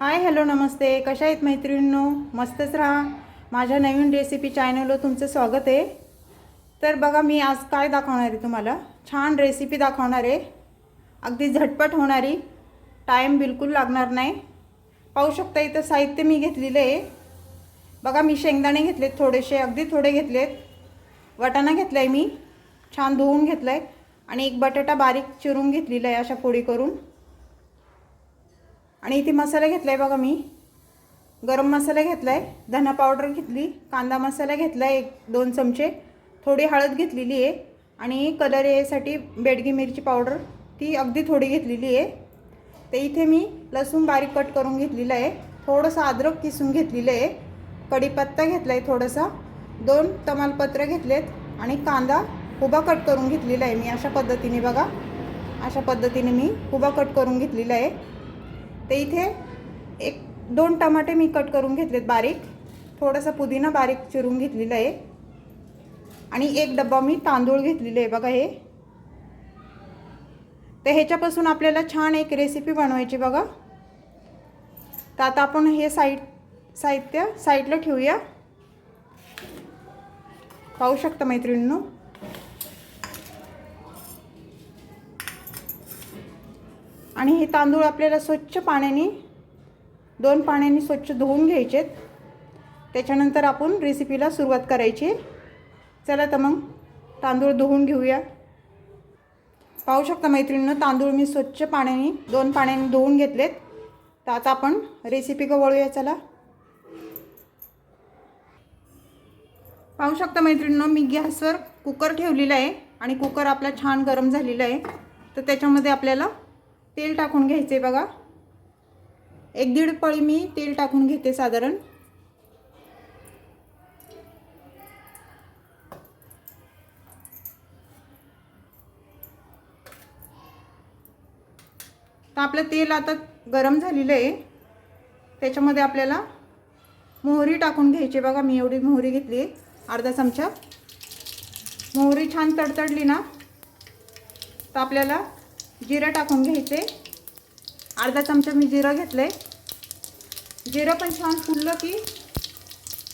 Hi hello नमस्ते. कशा आहेत मैत्रिणींनो? मस्तच राहा. माझ्या नवीन रेसिपी चॅनलवर तुमचं स्वागत आहे. तर बघा मी आज काय दाखवणार आहे तुम्हाला? छान रेसिपी दाखवणार आहे. अगदी झटपट होणारी. टाईम बिलकुल लागणार नाही. पाहू शकता इथं साहित्य मी घेतलेलं आहे. बघा मी शेंगदाणे घेतलेत थोडेसे अगदी थोडे घेतलेत. वाटाणा घेतला आहे मी. छान धुवून घेतला आहे आणि एक बटाटा बारीक चिरून घेतलेला आहे अशा पोळी करून. आणि इथे मसाला घेतला आहे बघा मी. गरम मसाला घेतला आहे धना पावडर घेतली कांदा मसाला घेतला आहे एक दोन चमचे. थोडी हळद घेतलेली आहे आणि कलर यासाठी बेडगी मिरची पावडर ती अगदी थोडी घेतलेली आहे. तर इथे मी लसूण बारीक कट करून घेतलेलं आहे. थोडंसं अद्रक किसून घेतलेलं आहे. कढीपत्ता घेतला आहे थोडासा. दोन तमालपत्र घेतलेत आणि कांदा उभा कट करून घेतलेला आहे मी अशा पद्धतीने बघा. अशा पद्धतीने मी उभा कट करून घेतलेला आहे. ते इथे एक दोन टमाटे मी कट करून घेतलेत बारीक. थोडासा पुदिना बारीक चिरून घेतलेला आहे. आणि एक डब्बा मी तांदूळ घेतलेले आहे बघा हे. तर ह्याच्यापासून आपल्याला छान एक रेसिपी बनवायची बघा. तर आता आपण हे साईड साहित्य साईडला ठेवूया. पाहू शकता मैत्रिणींनो? आणि हे तांदूळ आपल्याला स्वच्छ पाण्याने दोन पाण्याने स्वच्छ धुवून घ्यायचेत. त्याच्यानंतर आपण रेसिपीला सुरुवात करायची. चला तर मग तांदूळ धुवून घेऊया. पाहू शकता मैत्रिणीनं तांदूळ मी स्वच्छ पाण्याने दोन पाण्याने धुवून घेतलेत. तर आता आपण रेसिपी गवळूया चला. पाहू शकता मैत्रिणीनं मी गॅसवर कुकर ठेवलेला आहे आणि कुकर आपला छान गरम झालेला आहे. तर त्याच्यामध्ये आपल्याला तेल टाकून घ्यायचे बघा. एक दीड पळी मी तेल टाकून घेते साधारण. तर आपलं तेल आता गरम झालेलं आहे. त्याच्यामध्ये आपल्याला मोहरी टाकून घ्यायची बघा. मी एवढी मोहरी घेतली आहे अर्धा चमचा. मोहरी छान तडतडली ना तर आपल्याला जिरं टाकून घ्यायचे. अर्धा चमचा मी जिरं घेतलं. आहे जिरं पण छान फुललं की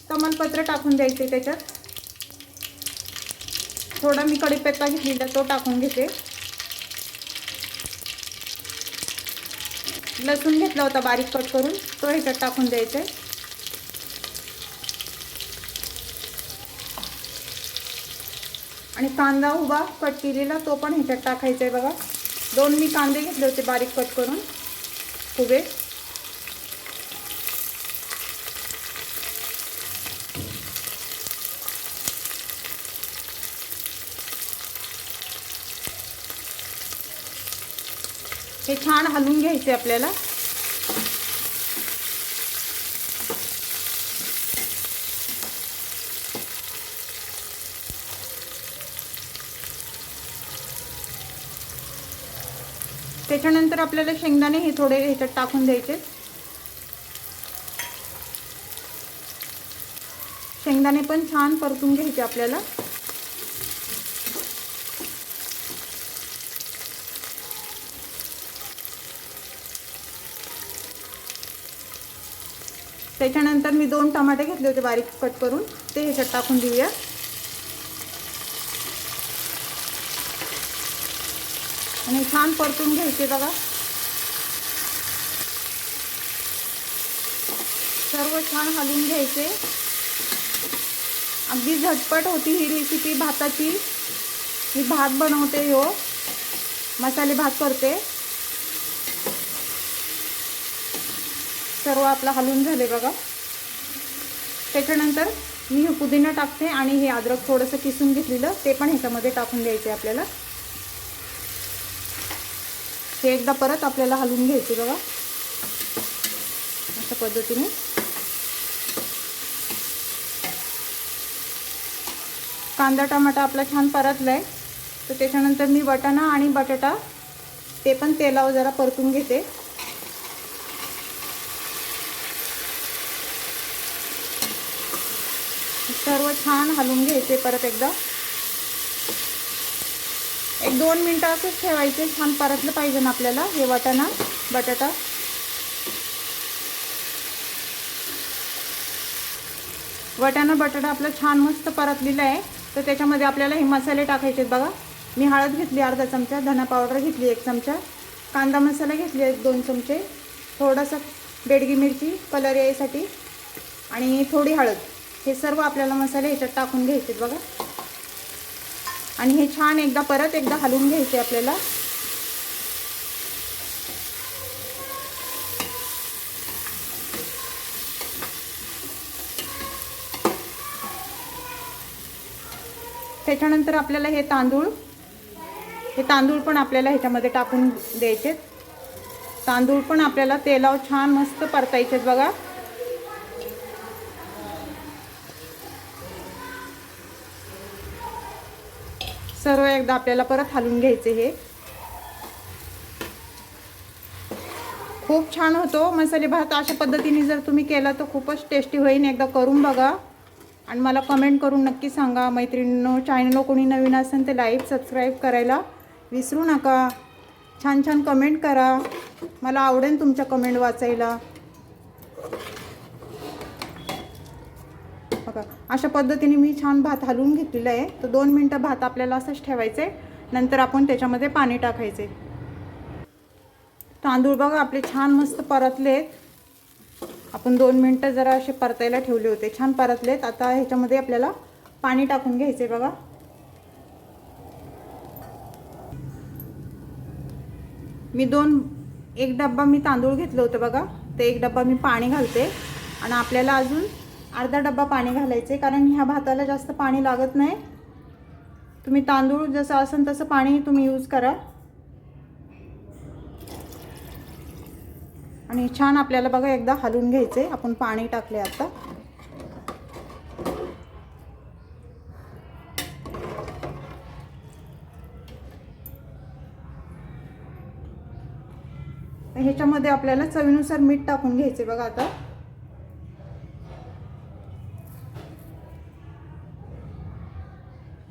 कमलपत्र टाकून द्यायचे त्याच्यात. थोडा मी कडीपत्ता घेतलेला तो टाकून घेते. लसूण घेतला होता बारीक कट करून तो ह्याच्यात टाकून द्यायचा. आहे आणि कांदा उभा कट केलेला तो पण ह्याच्यात टाकायचा आहे बघा. दोन मी कांदे घेतले होते बारीक कट करून फुगे. हे छान हलवून घ्यायचे आपल्याला. त्याच्यानंतर आपल्याला शेंगदाणे हे थोडे ह्याच्यात टाकून द्यायचे. शेंगदाणे पण छान परतून घ्यायचे आपल्याला. त्याच्यानंतर मी दोन टमाटे घेतले होते बारीक कट करून. ते ह्याच्यात टाकून देऊया. आणि छान परतून घ्यायचे बघा. सर्व छान हलवून घ्यायचे. अगदी झटपट होती ही रेसिपी भाताची. मी भात बनवते हो. मसाले भात करते. सर्व आपला हलवून झाले बघा. त्याच्यानंतर मी हे पुदिना टाकते आणि हे अद्रक थोडंसं किसून घेतलेलं ते पण ह्याच्यामध्ये टाकून द्यायचे आपल्याला. हे एकदा परत आपल्याला हलवून घ्यायचे बघा. अशा पद्धतीने. कांदा टमाटा आपला छान परतला आहे तर त्याच्यानंतर मी वटाणा आणि बटाटा ते पण तेलावर जरा परतून घेते. सर्व छान हलवून घ्यायचे परत एकदा. एक दोन मिनटं असंच ठेवायचे. छान परतलं पाहिजे ना आपल्याला. हे वाटाणा बटाटा. वाटाणा बटाटा आपला छान मस्त परतलेला आहे. तर त्याच्यामध्ये आपल्याला हे मसाले टाकायचे बघा. मी हळद घेतली अर्धा चमचा. धना पावडर घेतली एक चमचा. कांदा मसाला घेतली एक दोन चमचे. थोडासा बेडगी मिरची कलर यायसाठी. आणि थोडी हळद. हे सर्व आपल्याला मसाले ह्याच्यात टाकून घ्यायचे बघा. आणि हे छान एकदा परत एकदा हलवून घ्यायचे आपल्याला. त्याच्यानंतर आपल्याला हे तांदूळ हे तांदूळ पण आपल्याला ह्याच्यामध्ये टाकून द्यायचे तांदूळ पण आपल्याला तेलाव छान मस्त परतायचे बघा. सर्व एकदा आपल्याला परत हलवून घ्यायचे हे. खूप छान होतो मसाले भात. अशा पद्धतीने जर तुम्ही केला तर खूपच टेस्टी होईल. एकदा करून बघा. आणि मला कमेंट करून नक्की सांगा. मैत्रिणींनो चॅनल कोणी नवीन असेल तर लाईक सबस्क्राईब करायला विसरू नका. छान छान कमेंट करा. मला आवडेल तुमच्या कमेंट वाचायला बघा अशा पद्धतीने मी छान भात हलवून घेतलेला आहे. तर दोन मिनटं भात आपल्याला असंच ठेवायचं आहे नंतर आपण त्याच्यामध्ये पाणी टाकायचे तांदूळ बघा आपले छान मस्त परतलेत. आपण दोन मिनटं जरा असे परतायला ठेवले होते. छान परतलेत. आता ह्याच्यामध्ये आपल्याला पाणी टाकून घ्यायचे बघा. मी दोन एक डब्बा मी तांदूळ घेतलं होतं बघा. ते एक डब्बा मी पाणी घालते. आणि आपल्याला अजून अर्धा डब्बा पाणी घालायचे कारण ह्या भाताला जास्त पाणी लागत नाही. तुम्ही तांदूळ जसं असेल तसं पाणी तुम्ही यूज करा. आणि छान आपल्याला बघा एकदा हलवून घ्यायचे. आपण पाणी टाकले आता. ह्याच्यामध्ये आपल्याला चवीनुसार मीठ टाकून घ्यायचे बघा आता.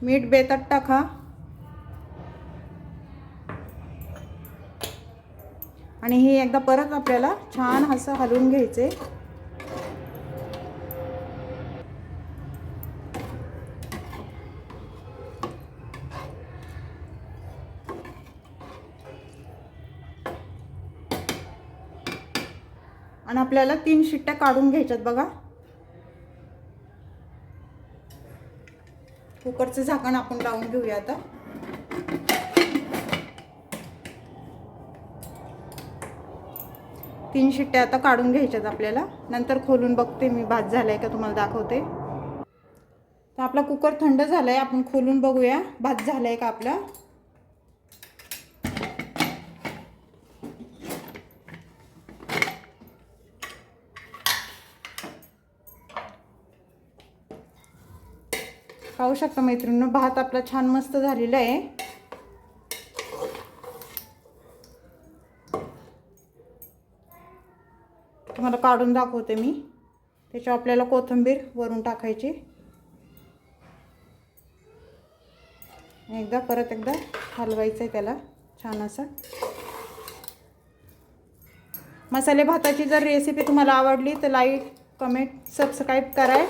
मीठ बेतात टाका आणि हे एकदा परत आपल्याला छान असं हलवून घ्यायचे. आणि आपल्याला तीन शिट्ट्या काढून घ्यायच्यात बघा. कुकरचं झाकण आपण लावून घेऊया आता. तीन शिट्ट्या आता काढून घ्यायच्यात आपल्याला. नंतर खोलून बघते मी भात झालाय का तुम्हाला दाखवते. तर आपला कुकर थंड झालाय आपण खोलून बघूया भात झालाय का आपला. पाहू शकता मैत्रिणीनं. भात आपला छान मस्त झालेला आहे. तुम्हाला काढून दाखवते मी. त्याच्यावर आपल्याला कोथिंबीर वरून टाकायची. एकदा परत एकदा हलवायचं आहे त्याला छान असं. मसाले भाताची जर रेसिपी तुम्हाला आवडली तर लाईक कमेंट सबस्क्राईब कराय.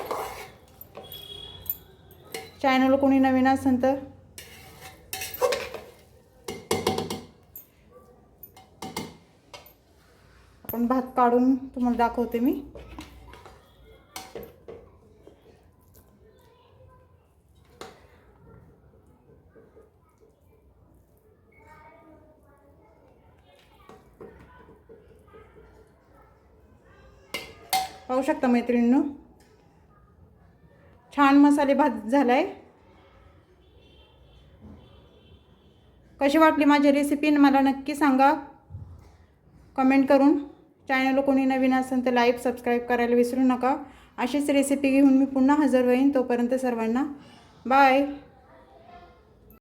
चॅनल कोणी नवीन असेल तर? आपण भात काढून तुम्हाला दाखवते मी. पाहू शकता मैत्रिणीनं? छान मसाले भात झाला आहे कशी वाटली माझी रेसिपी मला नक्की सांगा. कमेंट करून. चॅनल कोणी नवीन असेल तर लाईक सबस्क्राईब करायला विसरू नका. अशीच रेसिपी घेऊन मी पुन्हा हजर होईन तोपर्यंत सर्वांना. बाय